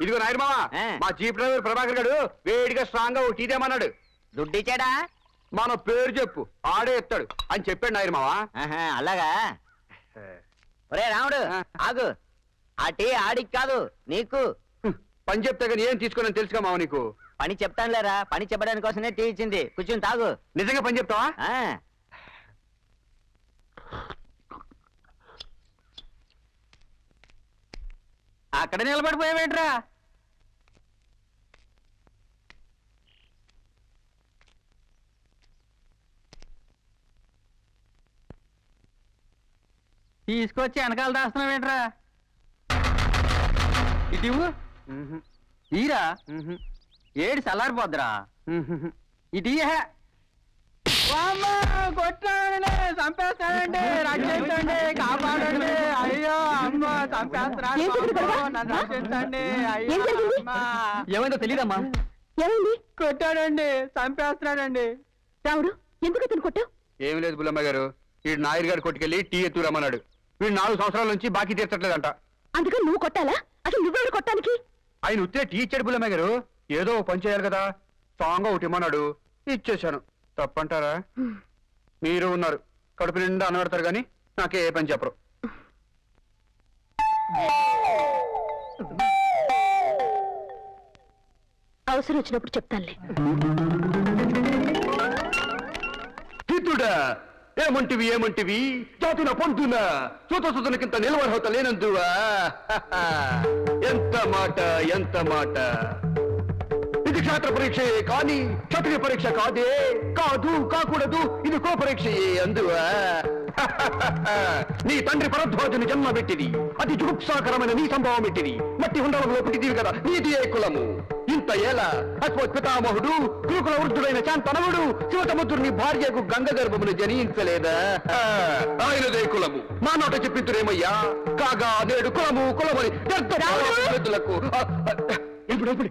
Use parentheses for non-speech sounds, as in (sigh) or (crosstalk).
ఇదిగో నాయన మామ ఆ. మా జీప్ డ్రైవర్ ప్రభాకర్ గారు వేడిగా స్ట్రాంగ్గా ఒకటి ఇదేమన్నాడు. దుడ్డిచ్చాడా? మన పేరు చెప్పు ఆడే ఎత్తాడు అని చెప్పాడు నాయన మామ. ఆహా, అలాగా? ఒరే రాముడు ఆ. ఆగు. ఆ టీ ఆడికి కాదు నీకు. హ్మ్. పని చెప్తే కానీ ఏం తీసుకోనని తెలుసుగా మావ నీకు? పని చెప్తానులేరా పని చెప్పడానికి కోసమే టీ ఇచ్చింది. కూర్చుని తాగు. నిజంగా పని చెప్తావా? ఆ. అక్కడ నిలబడిపోయావేంట్రా తీసుకొచ్చి వెనకాల దాస్తున్నావేంట్రా ఇటు. ఈరా. ఏడు చల్లారిపోద్దురా మ్మ్హ్. ఇటు ఇయ్యే. ఏమైందో తెలియదమ్మా ఏమైంది? కొట్టాడండి చంపేస్తున్నాడండి. రాముడు ఎందుకు అతను కొట్టావు? ఏం లేదు బుల్లమ్మ గారు వీడు నాయర్ గారు కొట్టుకెళ్ళి టీ ఎత్తు రమ్మన్నాడు. వీడు నాలుగు సంవత్సరాల నుంచి బాకీ తీర్చట్లేదంట. అందుకని నువ్వు కొట్టాలా? అసలు నువ్వెవరు కొట్టానికి ఆయన ఉత్తే టీ ఇచ్చాడు బుల్లమ్మ గారు. ఏదో పని చేయాలి కదా. స్ట్రాంగ్గా ఒకటి ఇమ్మన్నాడు. ఇచ్చేశాను. తప్పంటారా? మీరు ఉన్నారు. కడుపు నిండా అనబడతారు కానీ నాకే ఏ పని చెప్పరు. అవసరం వచ్చినప్పుడు చెప్తానులే. హితుడా ఏమంటివి ఏమంటివి? జాతున పొందున చూత సుతనకింత నిలవడహత లేనందువా? (laughs) ఎంత మాట ఎంత మాట? ఇది క్షేత్ర పరీక్షయే కానీ క్షత్రియ పరీక్ష కాదే కాదు కాకూడదు ఇది కో పరీక్షయే అందువా? నీ తండ్రి పరధ్వాజుని జన్మ పెట్టిది అతి జుగుప్సాకరమైన నీ సంభవం పెట్టిది మట్టి ఉండడంలో పుట్టిదివి కదా నీది ఏ కులము ఇంత ఏల అశ్వత్ పితామహుడు గురుకుల వృద్ధుడైన శాంతనవుడు శివతముద్రుని భార్యకు గంగ గర్భమును జనించలేదా ఆ, ఆయనదే కులము మా నోట చెప్పింతురేమయ్యా కాగా నేడు కులము కులమని ఆ, ఇప్పుడు ఇప్పుడు